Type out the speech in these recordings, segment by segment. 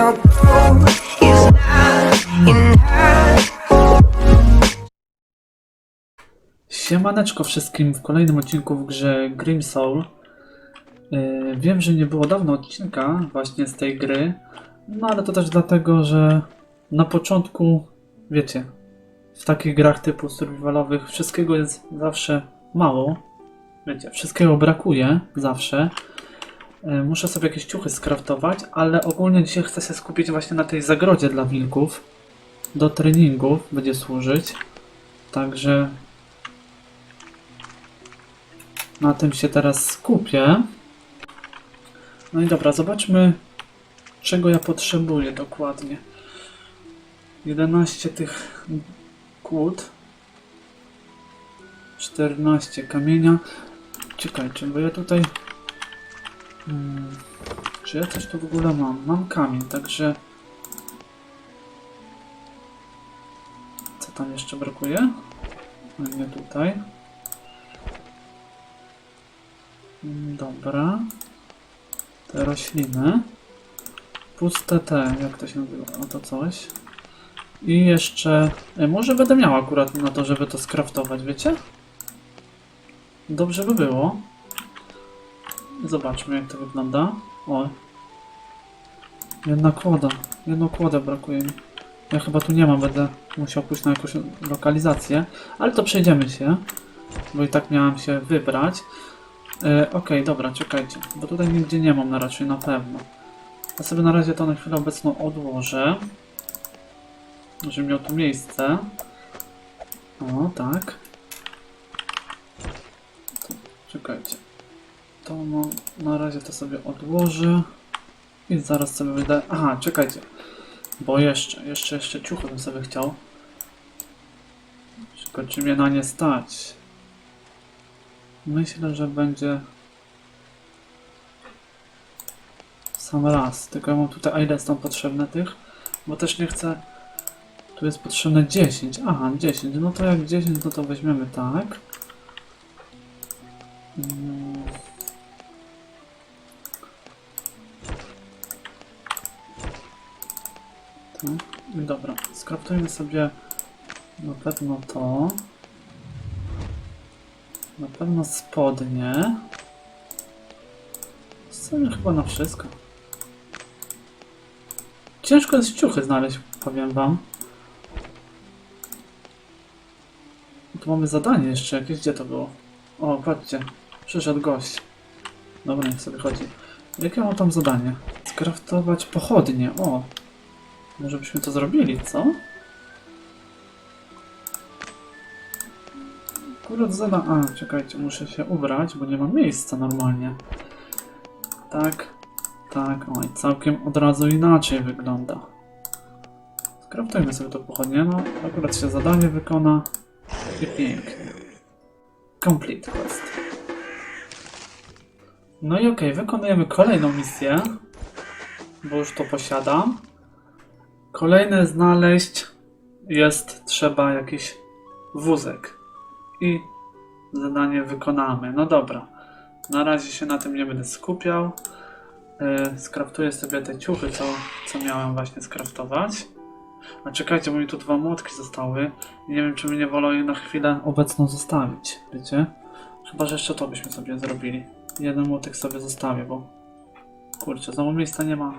Not enough. Siemaneczko wszystkim w kolejnym odcinku w grze Grim Soul. Yy, wiem, że nie było dawno odcinka właśnie z tej gry, no ale to też dlatego, że na początku, wiecie, w takich grach typu survivalowych wszystkiego jest zawsze mało. Wiecie, wszystkiego brakuje zawsze. Yy, muszę sobie jakieś ciuchy skraftować, ale ogólnie dzisiaj chcę się skupić właśnie na tej zagrodzie dla wilków. Do treningów będzie służyć. Także na tym się teraz skupię. No i dobra, zobaczmy, czego ja potrzebuję dokładnie. 11 tych kłód. 14 kamienia. Czekajcie, bo ja tutaj... Hmm, czy ja coś tu w ogóle mam? Mam kamień, także... Co tam jeszcze brakuje? No nie tutaj. Mm, Dobra. Te rośliny. Puste te, jak to się nazywa? O to coś. I jeszcze. E, może będę miał akurat na to, żeby to skraftować, wiecie? Dobrze by było. Zobaczmy, jak to wygląda. O. Jedna kłoda. Jedną kłodę brakuje mi. Ja chyba tu nie mam, będę musiał pójść na jakąś lokalizację. Ale to przejdziemy się. Bo i tak miałem się wybrać. E, Okej, dobra, czekajcie, bo tutaj nigdzie nie mam na raczej na pewno. Ja sobie na razie to na chwilę obecną odłożę. Żeby miał tu miejsce. O, tak. Czekajcie. To no, na razie to sobie odłożę. I zaraz sobie wyjdę. Aha, czekajcie. Bo jeszcze, jeszcze, jeszcze ciuchy bym sobie chciał. Tylko czy mnie na nie stać? Myślę, że będzie sam raz. Tylko ja mam tutaj, a ile jest tam potrzebne tych? Bo też nie chcę. Tu jest potrzebne 10. Aha, 10. No to jak 10, no to weźmiemy tak. Mm. I Dobra, skraftujmy sobie na pewno to. Na pewno spodnie. Sumie chyba na wszystko. Ciężko jest ciuchy znaleźć, powiem wam. Tu mamy zadanie jeszcze jakieś, gdzie to było? O, patrzcie, przyszedł gość. Dobra, niech sobie chodzi. Jakie mam tam zadanie? Skraftować pochodnie, o. Może byśmy to zrobili, co? Akurat zada... A, czekajcie, muszę się ubrać, bo nie ma miejsca normalnie. Tak, tak, oj, całkiem od razu inaczej wygląda. Skraftujmy sobie to pochodnie, no akurat się zadanie wykona i pięknie. Complete quest. No i okej, wykonujemy kolejną misję, bo już to posiadam. Kolejne znaleźć jest trzeba jakiś wózek i zadanie wykonamy. No dobra, na razie się na tym nie będę skupiał. Yy, skraftuję sobie te ciuchy, co, co miałem właśnie skraftować. A czekajcie, bo mi tu dwa młotki zostały. Nie wiem, czy mnie nie wolą je na chwilę obecną zostawić, wiecie? Chyba, że jeszcze to byśmy sobie zrobili. Jeden młotek sobie zostawię, bo... Kurczę, znowu miejsca nie ma.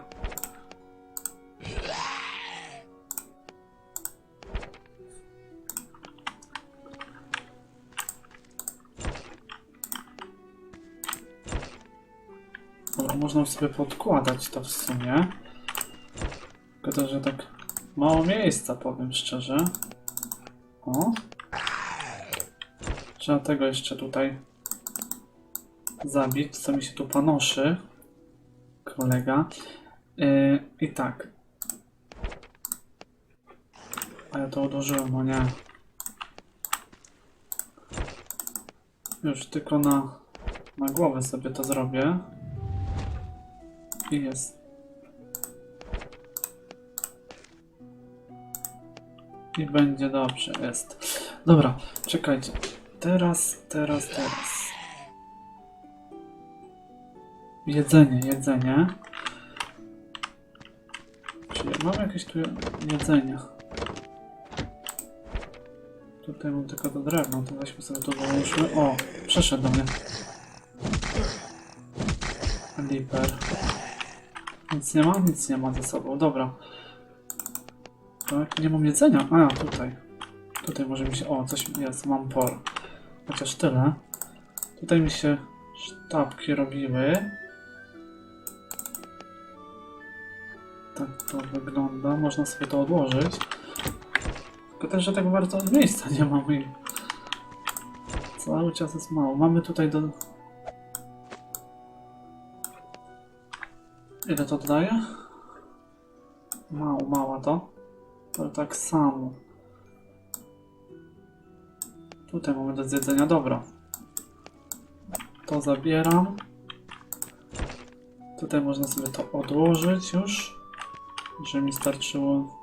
Sobie podkładać to w sumie. Tylko że tak mało miejsca, powiem szczerze. O. Trzeba tego jeszcze tutaj zabić, co mi się tu panoszy. Kolega. Yy, I tak. A ja to odłożyłem, o nie. Już tylko na, na głowę sobie to zrobię. I jest. I będzie dobrze, jest. Dobra, czekajcie. Teraz, teraz, teraz. Jedzenie, jedzenie. sobie. Mam jakieś tu jedzenie. Tutaj mam tylko to drewno, to weźmy sobie to dołóżmy. O, przeszedł do mnie. Liper. Nic nie ma? Nic nie ma ze sobą. Dobra. Tak, nie mam jedzenia. A, tutaj. Tutaj może mi się... O, coś jest, mam por. Chociaż tyle. Tutaj mi się sztabki robiły. Tak to wygląda. Można sobie to odłożyć. Tylko też, że tak bardzo miejsca nie mam i... Cały czas jest mało. Mamy tutaj do... Ile to daje? Mało, mało to. To tak samo. Tutaj mamy do zjedzenia, dobra. To zabieram. Tutaj można sobie to odłożyć już. Żeby mi starczyło.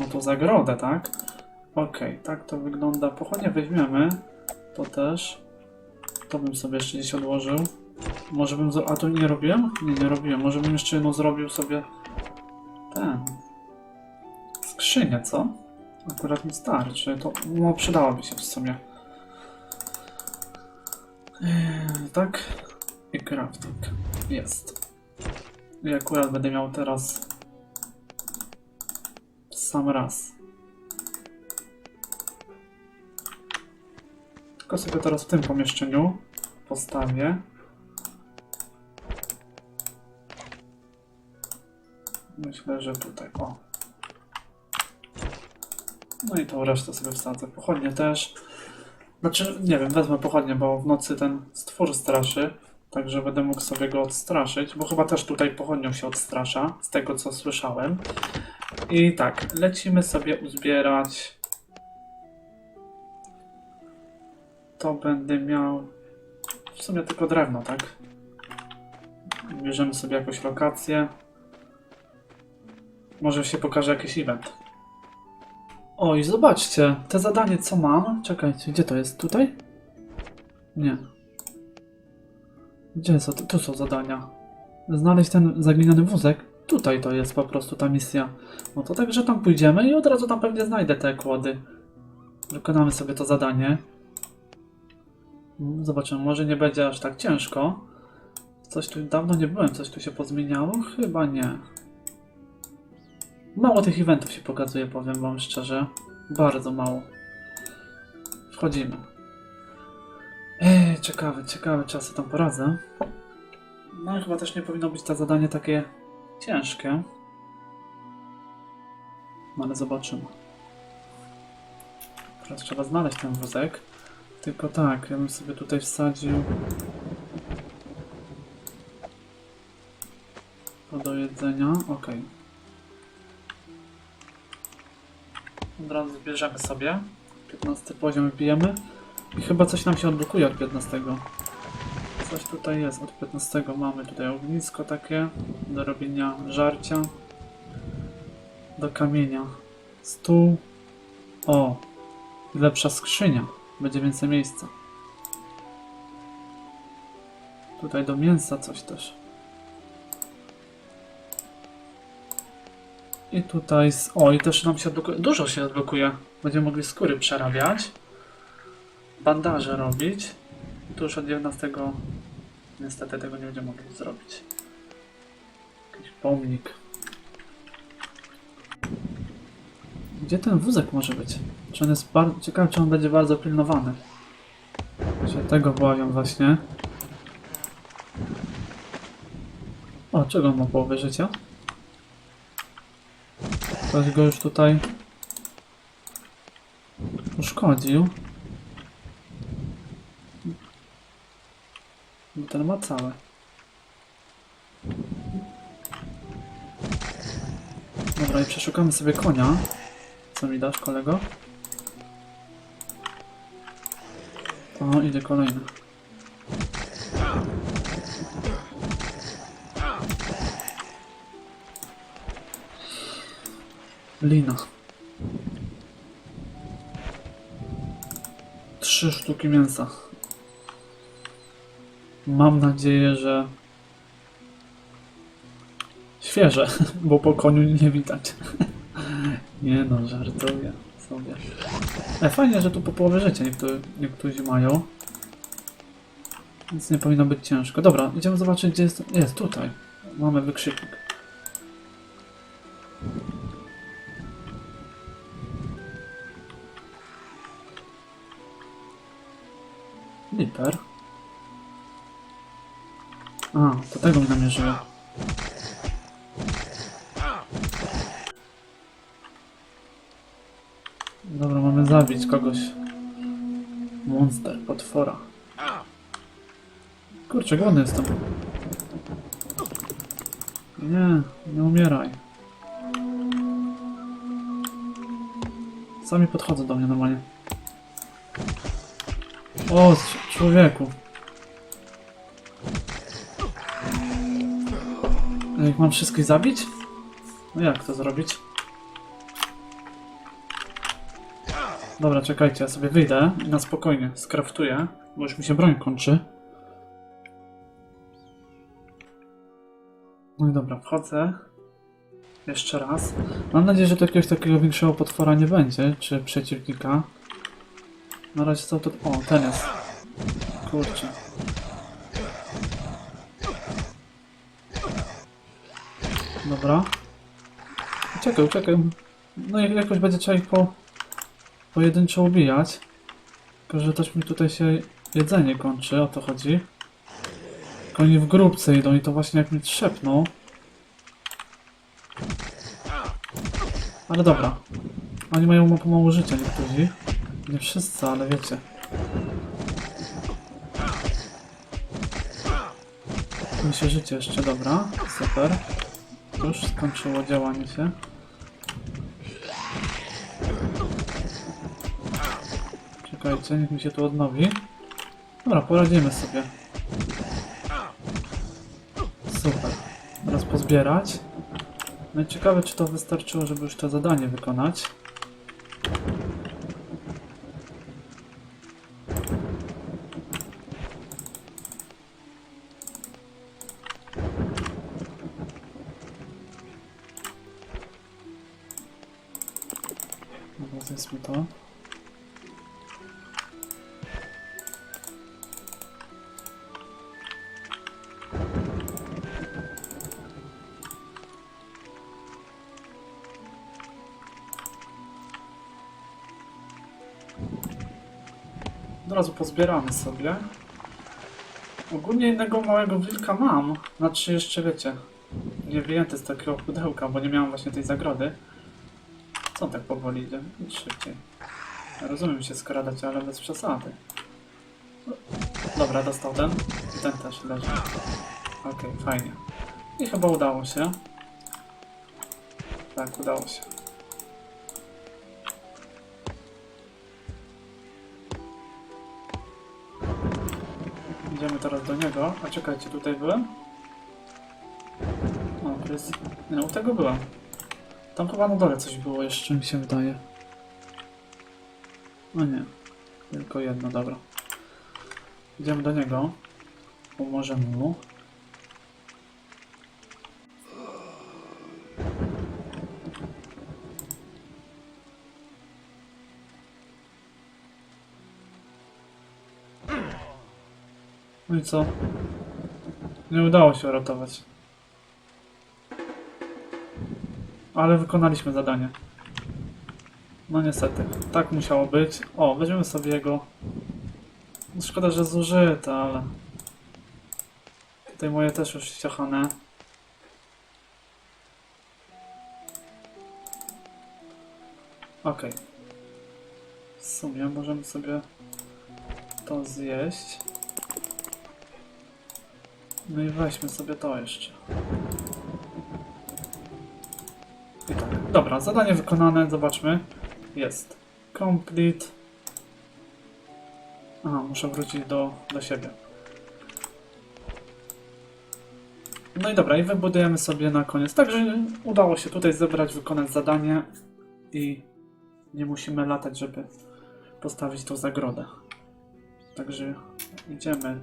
No to zagrodę, tak? Okej, tak to wygląda. Pochodnie weźmiemy. To też. To bym sobie jeszcze gdzieś odłożył. Może bym. A to nie robiłem? Nie, nie robiłem. Może bym jeszcze jedną zrobił sobie. Ten. Skrzynię, co? Akurat mi starczy. To no, przydałaby się w sumie. Eee, tak. I crafting. Jest. I akurat będę miał teraz sam raz. Tylko sobie teraz w tym pomieszczeniu postawię. Myślę, że tutaj. O. No i tą resztę sobie wsadzę. Pochodnie też. Znaczy, nie wiem, wezmę pochodnie, bo w nocy ten stwór straszy. Także będę mógł sobie go odstraszyć, bo chyba też tutaj pochodnią się odstrasza, z tego co słyszałem. I tak, lecimy sobie uzbierać. To będę miał w sumie tylko drewno, tak? Bierzemy sobie jakąś lokację. Może się pokaże jakiś event. Oj, zobaczcie, te zadanie co mam. Czekajcie, gdzie to jest? Tutaj? Nie. Gdzie są? Tu są zadania. Znaleźć ten zagliniony wózek. Tutaj to jest po prostu ta misja. No to także tam pójdziemy i od razu tam pewnie znajdę te kłody. Wykonamy sobie to zadanie. Zobaczymy, może nie będzie aż tak ciężko. Coś tu dawno nie byłem, coś tu się pozmieniało? Chyba nie. Mało tych eventów się pokazuje, powiem wam szczerze. Bardzo mało. Wchodzimy. Ej, ciekawe, ciekawe, sobie tam poradzę. No chyba też nie powinno być to zadanie takie ciężkie. No ale zobaczymy. Teraz trzeba znaleźć ten wózek. Tylko tak, ja bym sobie tutaj wsadził to do jedzenia. Okej. Od razu sobie. 15 poziom wbijemy. I chyba coś nam się odblokuje od 15. Coś tutaj jest. Od 15 mamy tutaj ognisko takie do robienia żarcia. Do kamienia. Stół. O! Lepsza skrzynia. Będzie więcej miejsca. Tutaj do mięsa coś też. I tutaj z... O, i też nam się odblokuje. Dużo się odblokuje. Będziemy mogli skóry przerabiać. Bandaże robić. Tu już od 11 niestety tego nie będziemy mogli zrobić. Jakiś pomnik. Gdzie ten wózek może być? Czy on jest bardzo... Ciekawe, czy on będzie bardzo pilnowany. Się tego obawiam właśnie. O, czego on ma połowę życia? Ktoś go już tutaj uszkodził. No ten ma całe. Dobra, i przeszukamy sobie konia. Co mi dasz, kolego? O, idzie kolejny. Lina. Trzy sztuki mięsa. Mam nadzieję, że świeże, bo po koniu nie widać. Nie no, żartuję sobie. E, fajnie, że tu po połowie życia niektórzy, niektórzy mają. Więc nie powinno być ciężko. Dobra, idziemy zobaczyć gdzie jest... Jest, tutaj. Mamy wykrzyknik. Liper. A, to tego mi namierzyło. Dobra, mamy zabić kogoś. Monster, potwora. Kurczę, głodny jestem. Nie, nie umieraj. Sami podchodzą do mnie normalnie. O, człowieku. Jak mam wszystkich zabić? No jak to zrobić? Dobra, czekajcie, ja sobie wyjdę i na spokojnie skraftuję, bo już mi się broń kończy. No i dobra, wchodzę. Jeszcze raz. Mam nadzieję, że to jakiegoś takiego większego potwora nie będzie, czy przeciwnika. Na razie to... O, ten jest. Kurczę. Dobra. Czekaj, czekaj. No i jakoś będzie trzeba ich po... pojedynczo ubijać. Tylko, że też mi tutaj się jedzenie kończy, o to chodzi. Tylko oni w grupce idą i to właśnie jak mi trzepną. Ale dobra. Oni mają ma pomału życia niektórzy. Nie wszyscy, ale wiecie. Mi się życie jeszcze, dobra. Super. Już skończyło działanie się. Czekajcie, niech mi się tu odnowi. Dobra, poradzimy sobie. Super. Teraz pozbierać. No i ciekawe, czy to wystarczyło, żeby już to zadanie wykonać. Dobra, zjedzmy to. Od razu pozbieramy sobie. Ogólnie jednego małego wilka mam. Znaczy jeszcze wiecie. Nie wyjęty z takiego pudełka, bo nie miałem właśnie tej zagrody. Co tak powoli idzie? Idź szybciej. Rozumiem się skradać, ale bez przesady. Dobra, dostał ten. I ten też leży. Okej, fajnie. I chyba udało się. Tak, udało się. Idziemy teraz do niego. A czekajcie, tutaj byłem? O, to jest... Nie, u tego byłem. Tam chyba na dole coś było jeszcze, mi się wydaje. No nie. Tylko jedno, dobra. Idziemy do niego. Pomożemy mu. No i co? Nie udało się uratować. Ale wykonaliśmy zadanie. No niestety, tak musiało być. O, weźmiemy sobie jego. No Szkoda, że zużyte, ale... Tutaj moje też już ściachane. Okej. W sumie możemy sobie to zjeść. No i weźmy sobie to jeszcze. Dobra, zadanie wykonane, zobaczmy. Jest. Complete. Aha, muszę wrócić do, do siebie. No i dobra, i wybudujemy sobie na koniec. Także udało się tutaj zebrać, wykonać zadanie i nie musimy latać, żeby postawić tą zagrodę. Także idziemy.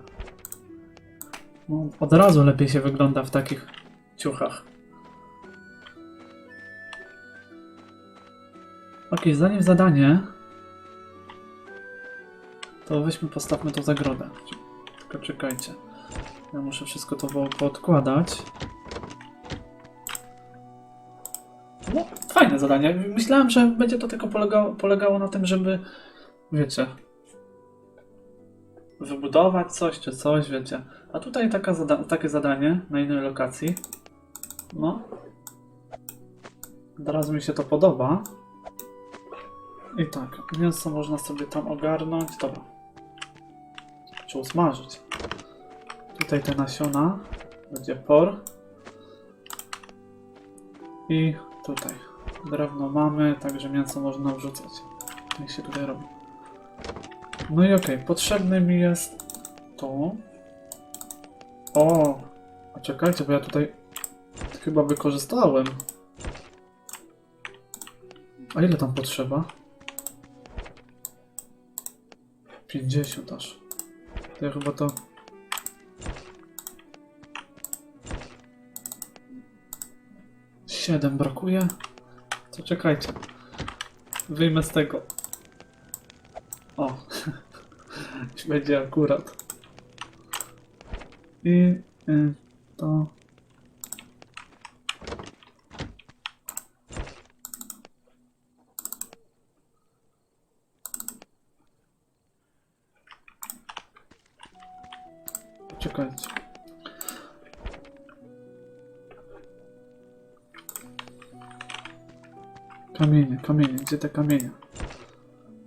No, od razu lepiej się wygląda w takich ciuchach. Okej, zanim zadanie, to weźmy, postawmy to zagrodę. Tylko czekajcie. Ja muszę wszystko to po- poodkładać. No, fajne zadanie. Myślałem, że będzie to tylko polegało, polegało na tym, żeby, wiecie, wybudować coś czy coś, wiecie. A tutaj taka zada takie zadanie na innej lokacji. No. Od razu mi się to podoba. I tak, mięso można sobie tam ogarnąć. Dobra. Czy usmażyć. Tutaj te nasiona. Będzie por. I tutaj. Drewno mamy, także mięso można wrzucać. Jak się tutaj robi. No i okej, potrzebny mi jest to. O! A czekajcie, bo ja tutaj chyba wykorzystałem. A ile tam potrzeba? 50 aż. To ja chyba to... Siedem brakuje. To czekajcie. Wyjmę z tego. O. Będzie akurat. I y, to. Gdzie te kamienie?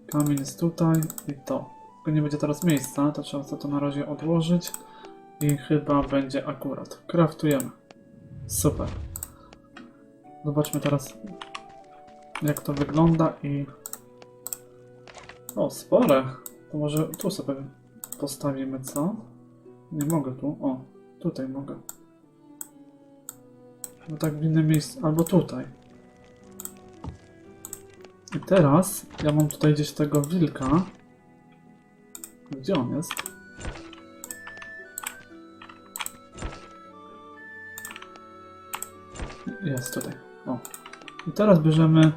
Kamień jest tutaj i to. Tylko nie będzie teraz miejsca, to trzeba to na razie odłożyć. I chyba będzie akurat. Kraftujemy. Super. Zobaczmy teraz, jak to wygląda i... O, spore. To może tu sobie postawimy, co? Nie mogę tu. O, tutaj mogę. No tak w innym miejscu. Albo tutaj. I teraz ja mam tutaj gdzieś tego wilka. Gdzie on jest? Jest tutaj. O. I teraz bierzemy,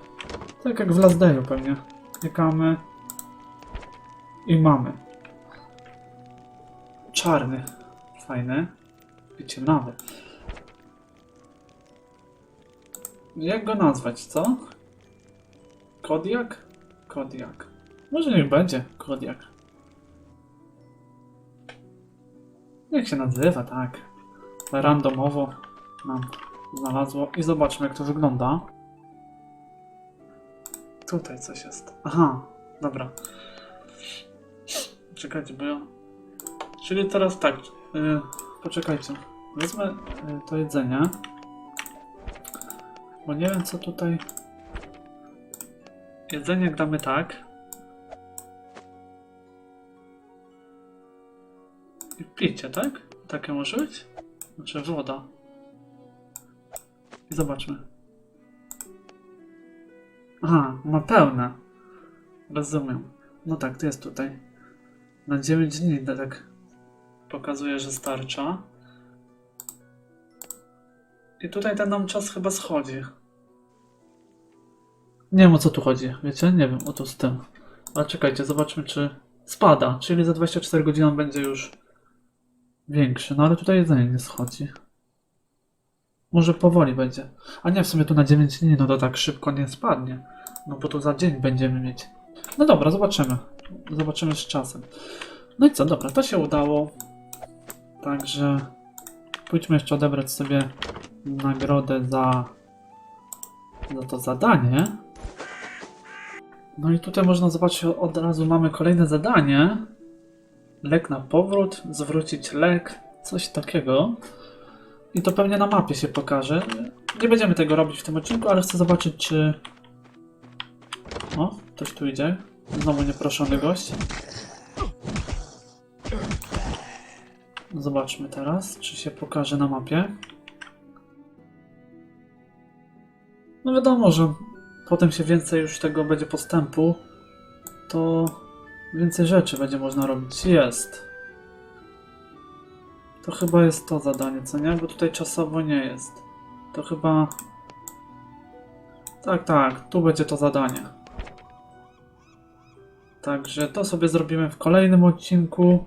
tak jak w Last Dayu pewnie, klikamy i mamy. Czarny. Fajny. Wiecie, nawet. Jak go nazwać, co? Kodiak? Kodiak. Może niech będzie Kodiak. Jak się nazywa, tak. Randomowo nam znalazło. I zobaczmy, jak to wygląda. Tutaj coś jest. Aha, dobra. Czekajcie, bo ja... Czyli teraz tak. Yy, poczekajcie. Wezmę yy, to jedzenie. Bo nie wiem, co tutaj... Jedzenie damy tak. I picie, tak? Takie może być? Znaczy woda. I zobaczmy. Aha, ma pełne. Rozumiem. No tak, to jest tutaj. Na 9 dni tak pokazuje, że starcza. I tutaj ten nam czas chyba schodzi. Nie wiem o co tu chodzi, wiecie? Nie wiem o to z tym. Ale czekajcie, zobaczmy czy spada, czyli za 24 godziny będzie już większy. No ale tutaj jedzenie nie schodzi. Może powoli będzie. A nie, w sumie tu na 9 dni, no to tak szybko nie spadnie. No bo tu za dzień będziemy mieć. No dobra, zobaczymy. Zobaczymy z czasem. No i co, dobra, to się udało. Także pójdźmy jeszcze odebrać sobie nagrodę za, za to zadanie. No i tutaj można zobaczyć, od razu mamy kolejne zadanie. Lek na powrót, zwrócić lek, coś takiego. I to pewnie na mapie się pokaże. Nie będziemy tego robić w tym odcinku, ale chcę zobaczyć, czy... O, ktoś tu idzie. Znowu nieproszony gość. Zobaczmy teraz, czy się pokaże na mapie. No wiadomo, że potem się więcej już tego będzie postępu, to więcej rzeczy będzie można robić. Jest. To chyba jest to zadanie, co nie? Bo tutaj czasowo nie jest. To chyba... Tak, tak, tu będzie to zadanie. Także to sobie zrobimy w kolejnym odcinku.